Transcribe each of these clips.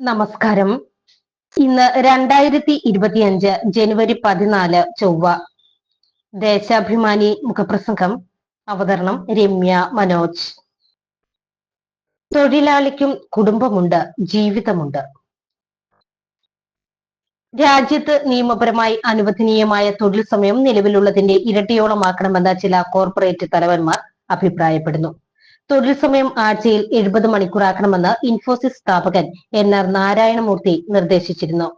നമസ്കാരം. ഇന്ന് രണ്ടായിരത്തി ഇരുപത്തിയഞ്ച് ജനുവരി പതിനാല് ചൊവ്വ. ദേശാഭിമാനി മുഖപ്രസംഗം. അവതരണം രമ്യ മനോജ്. തൊഴിലാളിക്കും കുടുംബമുണ്ട് ജീവിതമുണ്ട്. രാജ്യത്ത് നിയമപരമായി അനുവദനീയമായ തൊഴിൽ സമയം നിലവിലുള്ളതിന്റെ ഇരട്ടിയോളമാക്കണമെന്ന് ചില കോർപ്പറേറ്റ് തലവന്മാർ അഭിപ്രായപ്പെടുന്നു. തൊഴിൽ സമയം ആഴ്ചയിൽ എഴുപത് മണിക്കൂറാക്കണമെന്ന് ഇൻഫോസിസ് സ്ഥാപകൻ എൻ ആർ നാരായണമൂർത്തി നിർദ്ദേശിച്ചിരുന്നു.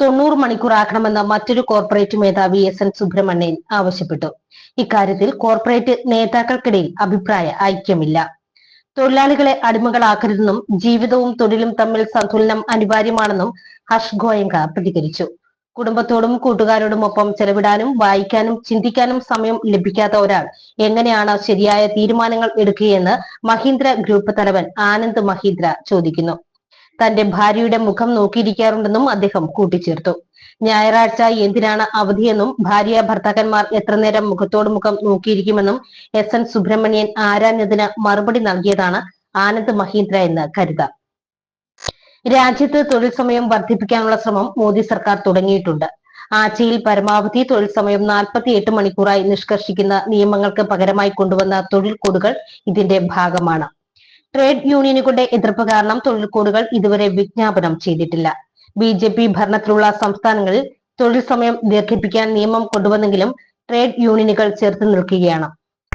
തൊണ്ണൂറ് മണിക്കൂറാക്കണമെന്ന് മറ്റൊരു കോർപ്പറേറ്റ് മേധാവി എസ് എൻ സുബ്രഹ്മണ്യൻ ആവശ്യപ്പെട്ടു. ഇക്കാര്യത്തിൽ കോർപ്പറേറ്റ് നേതാക്കൾക്കിടയിൽ അഭിപ്രായ ഐക്യമില്ല. തൊഴിലാളികളെ അടിമകളാക്കരുതെന്നും ജീവിതവും തൊഴിലും തമ്മിൽ സന്തുലനം അനിവാര്യമാണെന്നും ഹർഷ് ഗോയങ്ക പ്രതികരിച്ചു. കുടുംബത്തോടും കൂട്ടുകാരോടും ഒപ്പം ചെലവിടാനും വായിക്കാനും ചിന്തിക്കാനും സമയം ലഭിക്കാത്ത ഒരാൾ. എങ്ങനെയാണ് ശരിയായ തീരുമാനങ്ങൾ എടുക്കുകയെന്ന് മഹീന്ദ്ര ഗ്രൂപ്പ് തലവൻ ആനന്ദ് മഹീന്ദ്ര ചോദിക്കുന്നു. തന്റെ ഭാര്യയുടെ മുഖം നോക്കിയിരിക്കാറുണ്ടെന്നും അദ്ദേഹം കൂട്ടിച്ചേർത്തു. ഞായറാഴ്ച എന്തിനാണ് അവധിയെന്നും ഭാര്യ ഭർത്താക്കന്മാർ എത്ര നേരം മുഖത്തോട് മുഖം നോക്കിയിരിക്കുമെന്നും എസ് എൻ സുബ്രഹ്മണ്യൻ ആരാഞ്ഞതിന് മറുപടി നൽകിയതാണ് ആനന്ദ് മഹീന്ദ്ര എന്ന് കരുതാം. രാജ്യത്ത് തൊഴിൽ സമയം വർദ്ധിപ്പിക്കാനുള്ള ശ്രമം മോദി സർക്കാർ തുടങ്ങിയിട്ടുണ്ട്. ആഴ്ചയിൽ പരമാവധി തൊഴിൽ സമയം നാൽപ്പത്തിയെട്ട് മണിക്കൂറായി നിഷ്കർഷിക്കുന്ന നിയമങ്ങൾക്ക് പകരമായി കൊണ്ടുവന്ന തൊഴിൽ കോഡുകൾ ഇതിന്റെ ഭാഗമാണ്. ട്രേഡ് യൂണിയനുകളുടെ എതിർപ്പ് കാരണം തൊഴിൽ കോഡുകൾ ഇതുവരെ വിജ്ഞാപനം ചെയ്തിട്ടില്ല. ബി ജെ പി ഭരണത്തിലുള്ള സംസ്ഥാനങ്ങളിൽ തൊഴിൽ സമയം ദീർഘിപ്പിക്കാൻ നിയമം കൊണ്ടുവന്നെങ്കിലും ട്രേഡ് യൂണിയനുകൾ ചേർത്ത് നിൽക്കുകയാണ്.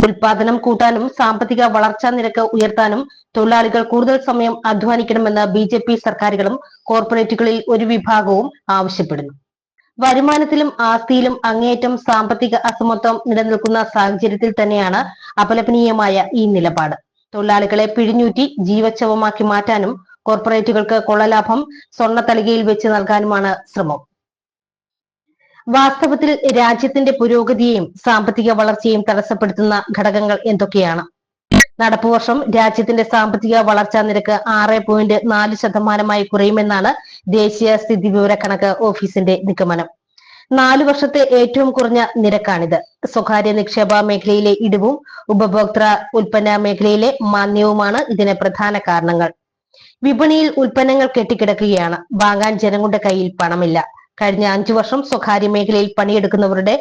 ഉൽപാദനം കൂട്ടാനും സാമ്പത്തിക വളർച്ചാ നിരക്ക് ഉയർത്താനും തൊഴിലാളികൾ കൂടുതൽ സമയം അധ്വാനിക്കണമെന്ന് ബി ജെ പി സർക്കാരുകളും കോർപ്പറേറ്റുകളിൽ ഒരു വിഭാഗവും ആവശ്യപ്പെടുന്നു. വരുമാനത്തിലും ആസ്തിയിലും അങ്ങേയറ്റം സാമ്പത്തിക അസമത്വം നിലനിൽക്കുന്ന സാഹചര്യത്തിൽ തന്നെയാണ് അപലപനീയമായ ഈ നിലപാട്. തൊഴിലാളികളെ പിഴിഞ്ഞൂറ്റി ജീവച്ഛവമാക്കി മാറ്റാനും കോർപ്പറേറ്റുകൾക്ക് കൊള്ളലാഭം സ്വർണത്തളികയിൽ വെച്ച് നൽകാനുമാണ് ശ്രമം. വാസ്തവത്തിൽ രാജ്യത്തിന്റെ പുരോഗതിയെയും സാമ്പത്തിക വളർച്ചയെയും തടസ്സപ്പെടുത്തുന്ന ഘടകങ്ങൾ എന്തൊക്കെയാണ്? നടപ്പു വർഷം രാജ്യത്തിന്റെ സാമ്പത്തിക വളർച്ചാ നിരക്ക് ആറ് പോയിന്റ് നാല് ശതമാനമായി കുറയുമെന്നാണ് ദേശീയ സ്ഥിതി വിവര കണക്ക് ഓഫീസിന്റെ നിഗമനം. നാലു വർഷത്തെ ഏറ്റവും കുറഞ്ഞ നിരക്കാണിത്. സ്വകാര്യ നിക്ഷേപ മേഖലയിലെ ഇടിവും ഉപഭോക്തൃ ഉൽപ്പന്ന മേഖലയിലെ മാന്യവുമാണ് ഇതിന് പ്രധാന കാരണങ്ങൾ. വിപണിയിൽ ഉൽപ്പന്നങ്ങൾ കെട്ടിക്കിടക്കുകയാണ്. വാങ്ങാൻ ജനങ്ങളുടെ കയ്യിൽ പണമില്ല. കഴിഞ്ഞ അഞ്ചു വർഷം സ്വകാര്യ മേഖലയിൽ പണിയെടുക്കുന്നവരുടെ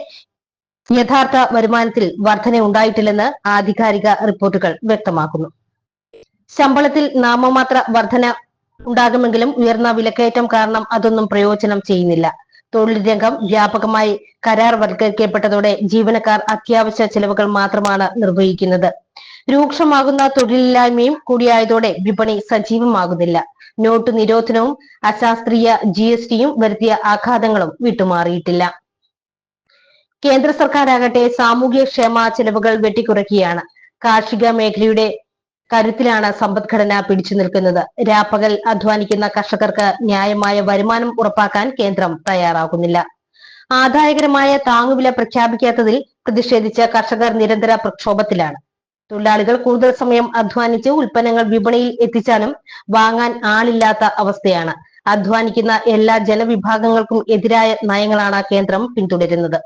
യഥാർത്ഥ വരുമാനത്തിൽ വർധന ഉണ്ടായിട്ടില്ലെന്ന് ആധികാരിക റിപ്പോർട്ടുകൾ വ്യക്തമാക്കുന്നു. ശമ്പളത്തിൽ നാമമാത്ര വർധന ഉണ്ടാകുമെങ്കിലും ഉയർന്ന വിലക്കയറ്റം കാരണം അതൊന്നും പ്രയോജനം ചെയ്യുന്നില്ല. തൊഴിൽ രംഗം വ്യാപകമായി കരാർ വൽക്കരിക്കപ്പെട്ടതോടെ ജീവനക്കാർ അത്യാവശ്യ ചെലവുകൾ മാത്രമാണ് നിർവഹിക്കുന്നത്. രൂക്ഷമാകുന്ന തൊഴിലില്ലായ്മയും കൂടിയായതോടെ വിപണി സജീവമാകുന്നില്ല. നോട്ട് നിരോധനവും അശാസ്ത്രീയ ജി എസ് ടിയും വരുത്തിയ ആഘാതങ്ങളും വിട്ടുമാറിയിട്ടില്ല. കേന്ദ്ര സർക്കാരാകട്ടെ സാമൂഹ്യ ക്ഷേമ ചെലവുകൾ വെട്ടിക്കുറയ്ക്കുകയാണ്. കാർഷിക മേഖലയുടെ കരുത്തിലാണ് സമ്പദ്ഘടന പിടിച്ചു നിൽക്കുന്നത്. രാപ്പകൽ അധ്വാനിക്കുന്ന കർഷകർക്ക് ന്യായമായ വരുമാനം ഉറപ്പാക്കാൻ കേന്ദ്രം തയ്യാറാകുന്നില്ല. ആദായകരമായ താങ്ങുവില പ്രഖ്യാപിക്കാത്തതിൽ പ്രതിഷേധിച്ച കർഷകർ നിരന്തര പ്രക്ഷോഭത്തിലാണ്. തൊഴിലാളികൾ കൂടുതൽ സമയം അധ്വാനിച്ച് ഉൽപ്പന്നങ്ങൾ വിപണിയിൽ എത്തിച്ചാലും വാങ്ങാൻ ആളില്ലാത്ത അവസ്ഥയാണ്. അധ്വാനിക്കുന്ന എല്ലാ ജനവിഭാഗങ്ങൾക്കും എതിരായ നയങ്ങളാണ് കേന്ദ്രം പിന്തുടരുന്നത്.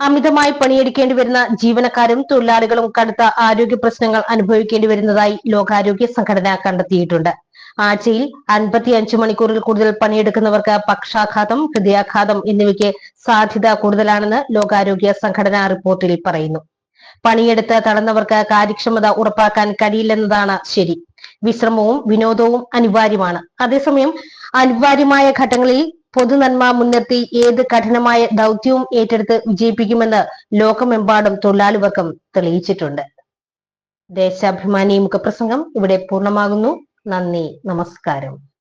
അമിതമായി പണിയെടുക്കേണ്ടി വരുന്ന ജീവനക്കാരും തൊഴിലാളികളും കടുത്ത ആരോഗ്യ പ്രശ്നങ്ങൾ അനുഭവിക്കേണ്ടി വരുന്നതായി ലോകാരോഗ്യ സംഘടന കണ്ടെത്തിയിട്ടുണ്ട്. ആഴ്ചയിൽ അൻപത്തി അഞ്ച് മണിക്കൂറിൽ കൂടുതൽ പണിയെടുക്കുന്നവർക്ക് പക്ഷാഘാതം ഹൃദയാഘാതം എന്നിവയ്ക്ക് സാധ്യത കൂടുതലാണെന്ന് ലോകാരോഗ്യ സംഘടന റിപ്പോർട്ടിൽ പറയുന്നു. പണിയെടുത്ത് തളർന്നവർക്ക് കാര്യക്ഷമത ഉറപ്പാക്കാൻ കഴിയില്ലെന്നതാണ് ശരി. വിശ്രമവും വിനോദവും അനിവാര്യമാണ്. അതേസമയം അനിവാര്യമായ ഘട്ടങ്ങളിൽ പൊതുനന്മ മുൻനിർത്തി ഏത് കഠിനമായ ദൗത്യവും ഏറ്റെടുത്ത് വിജയിപ്പിക്കുമെന്ന് ലോകമെമ്പാടും തൊഴിലാളി വർഗം തെളിയിച്ചിട്ടുണ്ട്. ദേശാഭിമാനി മുഖപ്രസംഗം ഇവിടെ പൂർണമാകുന്നു. നന്ദി. നമസ്കാരം.